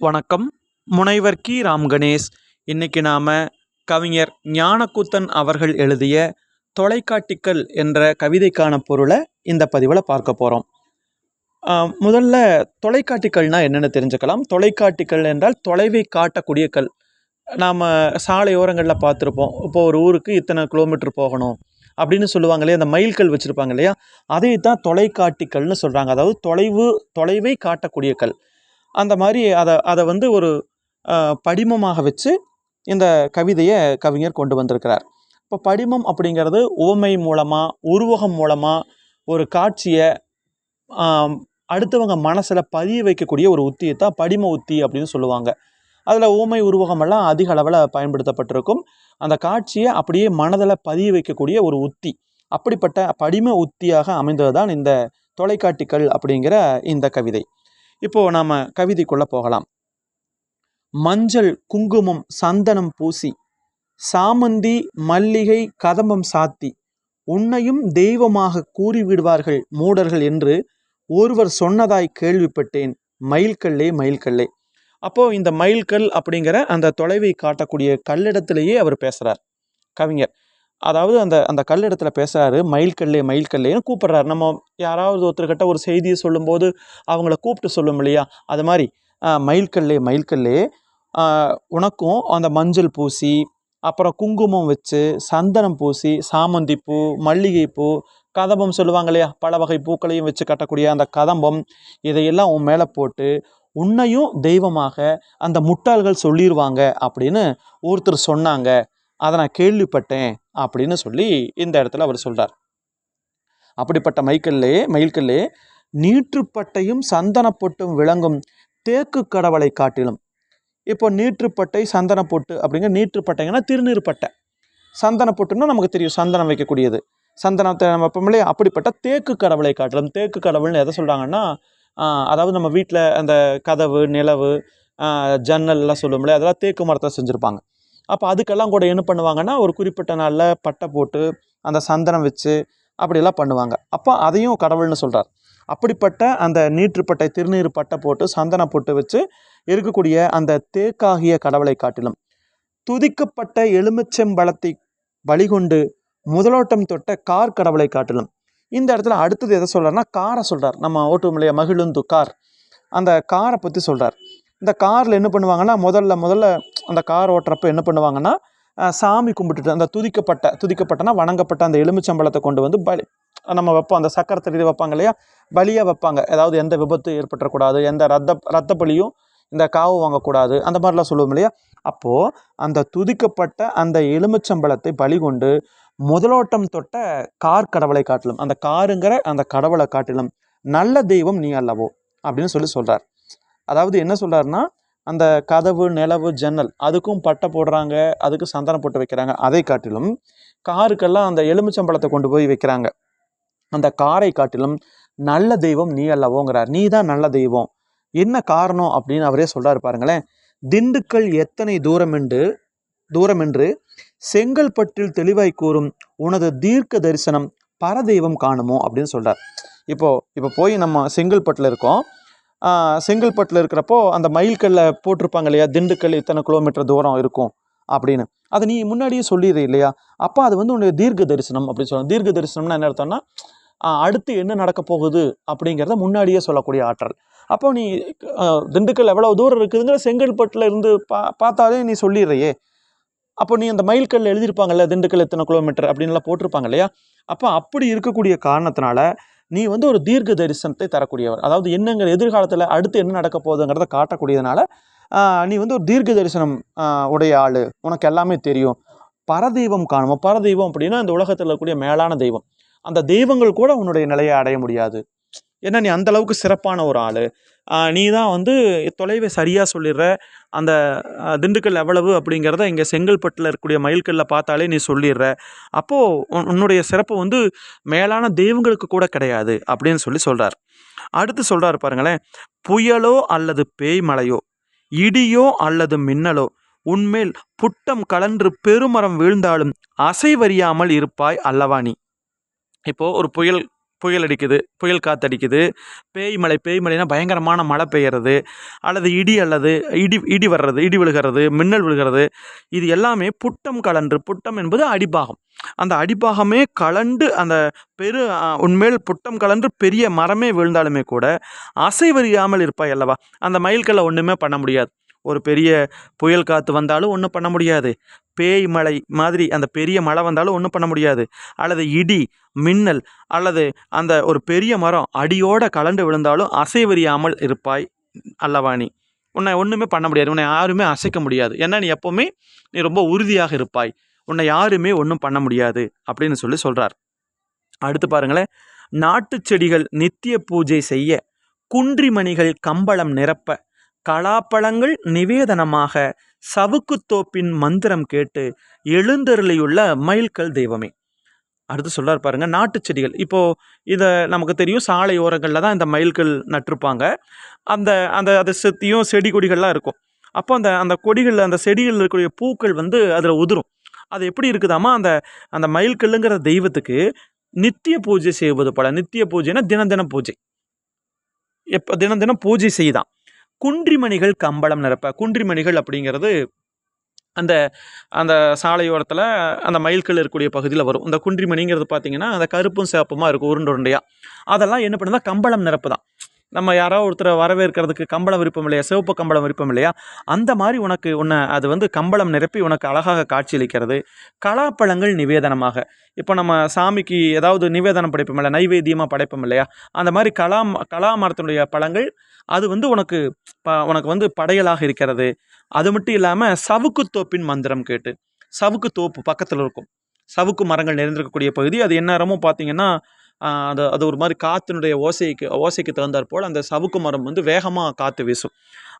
வணக்கம். முனைவர் கி. ராம் கணேஷ். இன்னைக்கு நாம் கவிஞர் ஞானக்கூத்தன் அவர்கள் எழுதிய தொலைக்காட்டிக்கல் என்ற கவிதைக்கான பொருளை இந்த பதிவில் பார்க்க போகிறோம் முதல்ல தொலைக்காட்டிக்கல்னால் என்னென்னு தெரிஞ்சுக்கலாம். தொலைக்காட்டிக்கல் என்றால் தொலைவை காட்டக்கூடிய கல். நாம் சாலையோரங்களில் பார்த்துருப்போம். இப்போ ஒரு ஊருக்கு இத்தனை கிலோமீட்டர் போகணும் அப்படின்னு சொல்லுவாங்க இல்லையா அந்த மைல்கல் வச்சுருப்பாங்க இல்லையா? அதை தான் தொலைக்காட்டிக்கல்னு சொல்கிறாங்க அதாவது தொலைவு தொலைவை காட்டக்கூடிய கல். அந்த மாதிரி அதை அதை வந்து ஒரு படிமமாக வச்சு இந்த கவிதையை கவிஞர் கொண்டு வந்திருக்கிறார். இப்போ படிமம் அப்படிங்கிறது உவமை மூலமாக உருவகம் மூலமாக ஒரு காட்சியை அடுத்தவங்க மனசில் பதிய வைக்கக்கூடிய ஒரு உத்தியை தான் படிம உத்தி அப்படின்னு சொல்லுவாங்க. அதில் ஊமை உருவகமெல்லாம் அதிக அளவில் பயன்படுத்தப்பட்டிருக்கும். அந்த காட்சியை அப்படியே மனதில் பதிய வைக்கக்கூடிய ஒரு உத்தி. அப்படிப்பட்ட படிம உத்தியாக அமைந்தது தான் இந்த தொலைக்காட்டிகள் அப்படிங்கிற இந்த கவிதை. இப்போது நாம் கவிதைக்குள்ளே போகலாம். மஞ்சள் குங்குமம் சந்தனம் பூசி சாமந்தி மல்லிகை கதம்பம் சாத்தி உன்னையும் தெய்வமாக கூறிவிடுவார்கள் மூடர்கள் என்று ஒருவர் சொன்னதாய் கேள்விப்பட்டேன். மயில்கல்லே மயில்கல்லே. அப்போது இந்த மயில்கல் அப்படிங்கிற அந்த தொலைவை காட்டக்கூடிய கல்லிடத்திலேயே அவர் பேசுகிறார் கவிஞர் அதாவது அந்த அந்த கல்லிடத்துல பேசுகிறாரு மயில்கல்லே மயில்கல்லேன்னு கூப்பிட்றாரு. நம்ம யாராவது ஒருத்தர்கிட்ட ஒரு செய்தியை சொல்லும்போது அவங்கள கூப்பிட்டு சொல்லும் இல்லையா? அது மாதிரி மயில்கல்லே மயில்கல்லே உனக்கும் அந்த மஞ்சள் பூசி அப்புறம் குங்குமம் வச்சு சந்தனம் பூசி சாமந்தி பூ மல்லிகைப்பூ கதம்பம் சொல்லுவாங்க இல்லையா? பல வகை பூக்களையும் வச்சு கட்டக்கூடிய அந்த கதம்பம் இதையெல்லாம் உன் மேலே போட்டு உன்னையும் தெய்வமாக அந்த முட்டாள்கள் சொல்லிடுவாங்க அப்படின்னு ஒருத்தர் சொன்னாங்க. அதை நான் கேள்விப்பட்டேன் அப்படின்னு சொல்லி இந்த இடத்துல அவர் சொல்கிறார் அப்படிப்பட்ட மைக்கல்லே மயில்கல்லே நீற்றுப்பட்டையும் சந்தனப்பொட்டும் விளங்கும் தேக்கு கடவுளை காட்டிலும். இப்போ நீற்றுப்பட்டை சந்தனப்பொட்டு அப்படிங்கிற நீற்றுப்பட்டைங்கன்னா திருநீர்பட்டை சந்தனப்பொட்டுன்னா நமக்கு தெரியும் சந்தனம் வைக்கக்கூடியது. சந்தனத்தை நம்ம வைப்போம் அப்படிப்பட்ட தேக்கு கடவுளை காட்டிலும். தேக்கு கடவுள்னு எதை சொல்கிறாங்கன்னா அதாவது நம்ம வீட்டில் அந்த கதவு நிலவு ஜன்னல்லாம் சொல்லுவோம்ல அதெல்லாம் தேக்கு மரத்தை செஞ்சுருப்பாங்க. அப்போ அதுக்கெல்லாம் கூட என்ன பண்ணுவாங்கன்னா ஒரு குறிப்பிட்ட நாளில் பட்டை போட்டு அந்த சந்தனம் வச்சு அப்படியெல்லாம் பண்ணுவாங்க. அப்போ அதையும் கடவுள்னு சொல்கிறார் அப்படிப்பட்ட அந்த நீற்றுப்பட்டை திருநீர் பட்டை போட்டு சந்தனம் போட்டு வச்சு இருக்கக்கூடிய அந்த தேக்காகிய கடவுளை காட்டிலும். துதிக்கப்பட்ட எலுமிச்சம்பழத்தை வழிகொண்டு முதலோட்டம் தொட்ட கார் கடவுளை காட்டிலும். இந்த இடத்துல அடுத்தது எதை சொல்கிறார்னா காரை சொல்கிறார் நம்ம ஓட்டுமலையை மகிழுந்து கார். அந்த காரை பற்றி சொல்கிறார் இந்த காரில் என்ன பண்ணுவாங்கன்னா முதல்ல முதல்ல அந்த கார் ஓட்டுறப்ப என்ன பண்ணுவாங்கன்னா சாமி கும்பிட்டுட்டு அந்த துதிக்கப்பட்ட துதிக்கப்பட்டனா வணங்கப்பட்ட அந்த எலுமிச்சம்பழத்தை கொண்டு வந்து பலி நம்ம வைப்போம். அந்த சக்கரத்தை வைப்பாங்க இல்லையா? பலியாக வைப்பாங்க. ஏதாவது எந்த விபத்து ஏற்பட்டுறக்கூடாது எந்த ரத்த ரத்த பலியும் இந்த காவு வாங்கக்கூடாது அந்த மாதிரிலாம் சொல்லுவோம் இல்லையா? அப்போது அந்த துதிக்கப்பட்ட அந்த எலுமிச்சம்பழத்தை பலி கொண்டு முதலோட்டம் தொட்ட கார் கடவுளை காட்டிலும் அந்த காருங்கிற அந்த கடவுளை காட்டிலும் நல்ல தெய்வம் நீ அல்லவோ அப்படின்னு சொல்லி சொல்கிறார் அதாவது என்ன சொல்கிறாருன்னா அந்த கதவு நிலவு ஜன்னல் அதுக்கும் பட்டை போடுறாங்க அதுக்கு சந்தனம் போட்டு வைக்கிறாங்க. அதை காட்டிலும் காருக்கெல்லாம் அந்த எலுமிச்சம்பழத்தை கொண்டு போய் வைக்கிறாங்க. அந்த காரை காட்டிலும் நல்ல தெய்வம் நீ அல்லவோங்கிறார். நீ தான் நல்ல தெய்வம். என்ன காரணம் அப்படின்னு அவரே சொல்கிறாரு பாருங்களேன். திண்டுக்கல் எத்தனை தூரம் என்று தூரம் என்று செங்கல்பட்டில் தெளிவாய் கூறும் உனது தீர்க்க தரிசனம் பரதெய்வம் காணுமோ அப்படின்னு சொல்கிறார் இப்போது இப்போ போய் நம்ம செங்கல்பட்டில் இருக்கோம். செங்கல்பட்டில் இருக்கிறப்போ அந்த மைல்கல்ல போட்டிருப்பாங்க இல்லையா? திண்டுக்கல் இத்தனை கிலோமீட்டர் தூரம் இருக்கும் அப்படின்னு. அதை நீ முன்னாடியே சொல்லிடுறீ இல்லையா? அப்போ அது வந்து உன்னுடைய தீர்க்க தரிசனம் அப்படின்னு சொல்லணும். தீர்க்க தரிசனம்னா என்ன அர்த்தம்னா அடுத்து என்ன நடக்க போகுது அப்படிங்கிறத முன்னாடியே சொல்லக்கூடிய ஆற்றல். அப்போ நீ திண்டுக்கல் எவ்வளோ தூரம் இருக்குதுங்கிற செங்கல்பட்டில் இருந்து பா பார்த்தாலே நீ சொல்லிடுறையே. அப்போ நீ அந்த மைல்கல் எழுதியிருப்பாங்கல்ல திண்டுக்கல் எத்தனை கிலோமீட்டர் அப்படின்லாம் போட்டிருப்பாங்க இல்லையா? அப்போ அப்படி இருக்கக்கூடிய காரணத்தினால நீ வந்து ஒரு தீர்க்க தரிசனத்தை தரக்கூடியவர். அதாவது என்னங்கிற எதிர்காலத்தில் அடுத்து என்ன நடக்க போகுதுங்கிறத காட்டக்கூடியதுனால நீ வந்து ஒரு தீர்க்க தரிசனம் உடைய ஆள். உனக்கு எல்லாமே தெரியும். பரதெய்வம் காணும்? பரதெய்வம் அப்படின்னா இந்த உலகத்தில் இருக்கக்கூடிய மேலான தெய்வம். அந்த தெய்வங்கள் கூட உன்னுடைய நிலையை அடைய முடியாது. ஏன்னா நீ அந்த அளவுக்கு சிறப்பான ஒரு ஆள். நீ தான் வந்து தொலைவை சரியாக சொல்லிடுற. அந்த திண்டுக்கல் எவ்வளவு அப்படிங்கிறத இங்கே செங்கல்பட்டில் இருக்கக்கூடிய மயில்கல்ல பார்த்தாலே நீ சொல்லிடுற. அப்போது உன்னுடைய சிறப்பு வந்து மேலான தெய்வங்களுக்கு கூட கிடையாது அப்படின்னு சொல்லி சொல்கிறார் அடுத்து சொல்கிறார் பாருங்களேன். புயலோ அல்லது பேய் மலையோ இடியோ அல்லது மின்னலோ உன்மேல் புட்டம் கலன்று பெருமரம் வீழ்ந்தாலும் அசைவறியாமல் இருப்பாய் அல்லவா நீ? இப்போது ஒரு புயல் புயல் அடிக்குது புயல் காற்றடிக்குது பேய் மழை பேய் மழைனா பயங்கரமான மழை பெய்யறது அல்லது இடி அல்லது இடி இடி வர்றது இடி விழுகிறது மின்னல் விழுகிறது. இது எல்லாமே புட்டம் கலன்று புட்டம் என்பது அடிப்பாகம் அந்த அடிப்பாகமே கலண்டு அந்த பெரு உண்மையில் புட்டம் கலன்று பெரிய மரமே விழுந்தாலுமே கூட அசைவறியாமல் இருப்பாய் அல்லவா? அந்த மயில்களை ஒன்றுமே பண்ண முடியாது. ஒரு பெரிய புயல் காற்று வந்தாலும் ஒன்றும் பண்ண முடியாது. பேய் மழை மாதிரி அந்த பெரிய மழை வந்தாலும் ஒன்றும் பண்ண முடியாது. அல்லது இடி மின்னல் அல்லது அந்த ஒரு பெரிய மரம் அடியோட கலண்டு விழுந்தாலும் அசைவறியாமல் இருப்பாய் அல்லவாணி. உன்னை ஒன்றுமே பண்ண முடியாது. உன்னை யாருமே அசைக்க முடியாது. ஏன்னா நீ எப்போவுமே நீ ரொம்ப உறுதியாக இருப்பாய். உன்னை யாருமே ஒன்றும் பண்ண முடியாது அப்படின்னு சொல்லி சொல்கிறார் அடுத்து பாருங்களேன். நாட்டுச் செடிகள் நித்திய பூஜை செய்ய குன்றிமணிகள் கம்பளம் நிரப்ப கலாப்பழங்கள் நிவேதனமாக சவுக்குத்தோப்பின் மந்திரம் கேட்டு எழுந்தருளியுள்ள மயில்கல் தெய்வமே. அடுத்து சொல்றார் பாருங்க நாட்டு செடிகள். இப்போது இதை நமக்கு தெரியும் சாலை ஓரங்களில் தான் இந்த மயில்கள் நட்டிருப்பாங்க. அந்த அந்த அதை சுற்றியும் செடி கொடிகள்லாம் இருக்கும். அப்போ அந்த அந்த கொடிகளில் அந்த செடிகளில் இருக்கக்கூடிய பூக்கள் வந்து அதில் உதிரும். அது எப்படி இருக்குதாமா அந்த அந்த மயில்கல்லுங்கிற தெய்வத்துக்கு நித்திய பூஜை செய்வது போல. நித்திய பூஜைனா தினம் தினம் பூஜை. எப்போ தினம் தினம் பூஜை செய்தான். குன்றிமணிகள் கம்பளம் நிரப்ப குன்றிமணிகள் அப்படிங்கிறது அந்த அந்த சாலையோரத்தில் அந்த மயில்கள் இருக்கக்கூடிய பகுதியில் வரும். இந்த குன்றிமணிங்கிறது பார்த்தீங்கன்னா அந்த கருப்பும் சிவப்புமா இருக்கும் உருண்டு உருண்டையாக அதெல்லாம் என்ன பண்ணுதா கம்பளம் நிரப்பு தான் நம்ம யாரோ ஒருத்தரை வரவேற்கிறதுக்கு கம்பளம் விருப்பம் இல்லையா? சிவப்பு கம்பளம் விருப்பம் இல்லையா? அந்த மாதிரி உனக்கு உன்னை அது வந்து கம்பளம் நிரப்பி உனக்கு அழகாக காட்சியளிக்கிறது. கலாப்பழங்கள் நிவேதனமாக. இப்போ நம்ம சாமிக்கு ஏதாவது நிவேதனம் படைப்போம் இல்லை நைவேத்தியமாக படைப்போம் இல்லையா? அந்த மாதிரி கலா கலா மரத்தினுடைய பழங்கள் அது வந்து உனக்கு ப உனக்கு வந்து படையலாக இருக்கிறது. அது மட்டும் இல்லாமல் சவுக்கு தோப்பின் மந்திரம் கேட்டு சவுக்கு தோப்பு பக்கத்தில் இருக்கும். சவுக்கு மரங்கள் நிறைந்திருக்கக்கூடிய பகுதி. அது எந்நேரமும் பார்த்தீங்கன்னா அது அது ஒரு மாதிரி காற்றினுடைய ஓசைக்கு ஓசைக்கு தகுந்தாற் போல் அந்த சவுக்கு மரம் வந்து வேகமாக காற்று வீசும்.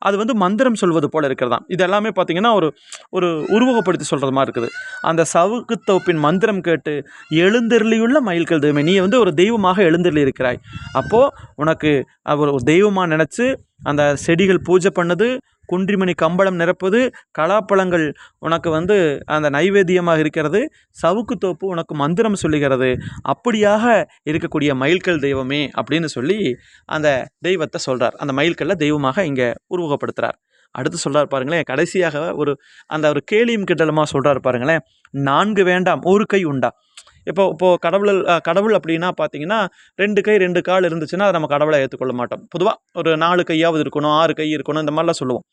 அது வந்து மந்திரம் சொல்வது போல் இருக்கிறதான் இது எல்லாமே பார்த்தீங்கன்னா ஒரு ஒரு உருவகப்படுத்தி சொல்கிறது மாதிரி இருக்குது. அந்த சவுக்கு தோப்பின் மந்திரம் கேட்டு எழுந்தருளியுள்ள மயில்கள் தெய்வமே நீ வந்து ஒரு தெய்வமாக எழுந்தருளி இருக்கிறாய். அப்போது உனக்கு அவர் ஒரு தெய்வமாக நினச்சி அந்த செடிகள் பூஜை பண்ணது குன்றிமணி கம்பளம் நிரப்புது. கலாப்பழங்கள் உனக்கு வந்து அந்த நைவேத்தியமாக இருக்கிறது. சவுக்கு தோப்பு உனக்கு மந்திரம் சொல்லுகிறது. அப்படியாக இருக்கக்கூடிய மயில்கல் தெய்வமே அப்படின்னு சொல்லி அந்த தெய்வத்தை சொல்கிறார் அந்த மயில்கல்லை தெய்வமாக இங்கே உருவகப்படுத்துகிறார் அடுத்து சொல்கிறார் பாருங்களேன் கடைசியாக ஒரு அந்த ஒரு கேலியும் கிட்டலமாக சொல்கிறார் பாருங்களேன் நான்கு வேண்டாம் ஒரு கை உண்டா? இப்போ இப்போது கடவுள் கடவுள் அப்படின்னா பார்த்தீங்கன்னா ரெண்டு கை ரெண்டு கால் இருந்துச்சுன்னா அதை நம்ம கடவுளை ஏற்றுக்கொள்ள மாட்டோம். பொதுவாக ஒரு நாலு கையாவது இருக்கணும் ஆறு கை இருக்கணும் இந்த மாதிரிலாம் சொல்லுவோம்.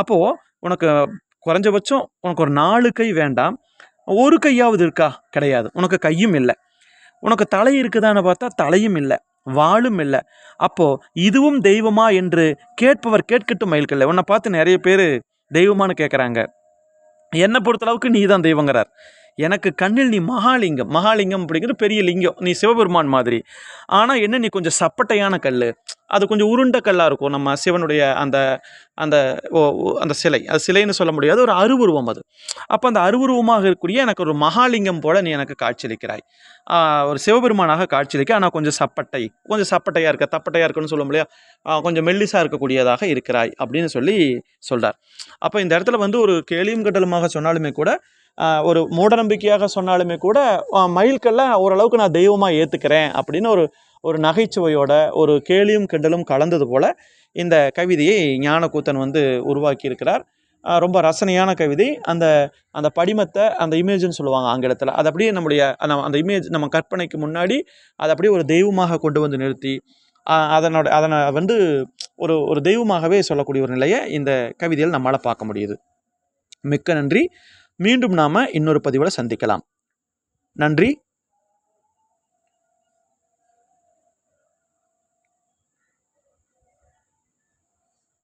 அப்போது உனக்கு குறைஞ்சபட்சம் உனக்கு ஒரு நாலு கை வேண்டாம். ஒரு கையாவது இருக்கா? கிடையாது. உனக்கு கையும் இல்லை. உனக்கு தலை இருக்குதான்னு பார்த்தா தலையும் இல்லை. வாழும் இல்லை. அப்போது இதுவும் தெய்வமா என்று கேட்பவர் கேட்கட்டும் மயில்கல்ல. உன்னை பார்த்து நிறைய பேர் தெய்வமான்னு கேட்குறாங்க என்னை பொறுத்தளவுக்கு நீ தான் தெய்வங்கிறார். எனக்கு கண்ணில் நீ மகாலிங்கம் மகாலிங்கம் அப்படிங்கிறது பெரிய லிங்கம் நீ சிவபெருமான் மாதிரி. ஆனால் என்ன நீ கொஞ்சம் சப்பட்டையான கல் அது கொஞ்சம் உருண்ட கல்லாக இருக்கும் நம்ம சிவனுடைய அந்த அந்த ஓ- ஓ- அந்த சிலை. அது சிலைன்னு சொல்ல முடியாது ஒரு அருவுருவம் அது. அப்போ அந்த அருவுருவமாக இருக்கக்கூடிய எனக்கு ஒரு மகாலிங்கம் போல் நீ எனக்கு காட்சியளிக்கிறாய். ஒரு சிவபெருமானாக காட்சியளிக்க ஆனால் கொஞ்சம் சப்பட்டை கொஞ்சம் சப்பட்டையாக இருக்க தப்பட்டையாக இருக்குன்னு சொல்ல முடியாது கொஞ்சம் மெல்லிசாக இருக்கக்கூடியதாக இருக்கிறாய் அப்படின்னு சொல்லி சொல்கிறார் அப்போ இந்த இடத்துல வந்து ஒரு கேலியும் கட்டலுமாக சொன்னாலுமே கூட ஒரு மூடநம்பிக்கையாக சொன்னாலுமே கூட மயில்கெல்லாம் மயில்கல்ல ஓரளவுக்கு நான் தெய்வமாக ஏற்றுக்கிறேன் அப்படின்னு ஒரு ஒரு நகைச்சுவையோட ஒரு கேலியும் கிண்டலும் கலந்தது போல் இந்த கவிதையை ஞானக்கூத்தன் வந்து உருவாக்கியிருக்கிறார். ரொம்ப ரசனையான கவிதை. அந்த அந்த படிமத்தை அந்த இமேஜ்னு சொல்லுவாங்க ஆங்கிலத்தில். அது அப்படியே நம்முடைய அந்த- அந்த இமேஜ் நம்ம கற்பனைக்கு முன்னாடி அதை அப்படியே ஒரு தெய்வமாக கொண்டு வந்து நிறுத்தி அதனோட அதனை வந்து ஒரு ஒரு தெய்வமாகவே சொல்லக்கூடிய ஒரு நிலையை இந்த கவிதையில் நம்மளால் பார்க்க முடியுது. மிக்க நன்றி. மீண்டும் நாம் இன்னொரு பதிவில் சந்திக்கலாம். நன்றி.